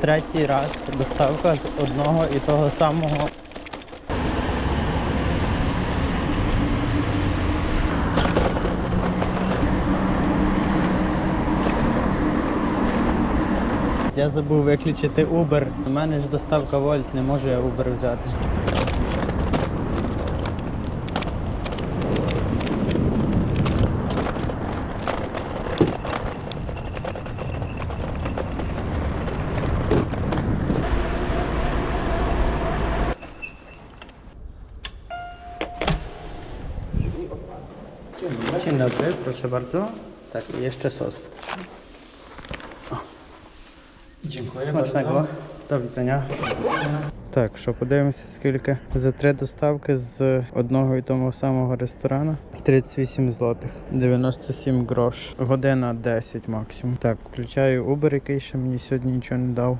третій раз доставка з одного і того самого. Я забув виключити Uber. У мене ж доставка Вольт, не можу я Uber взяти. Dzień dobry, proszę bardzo. Tak, i jeszcze sos. Dziękuję Смачного. До widzenia. Так, що подивимося, скільки за три доставки з одного і того самого ресторану. 38 злотих, 97 грош. Година 10 максимум. Так, включаю Uber, який ще мені сьогодні нічого не дав.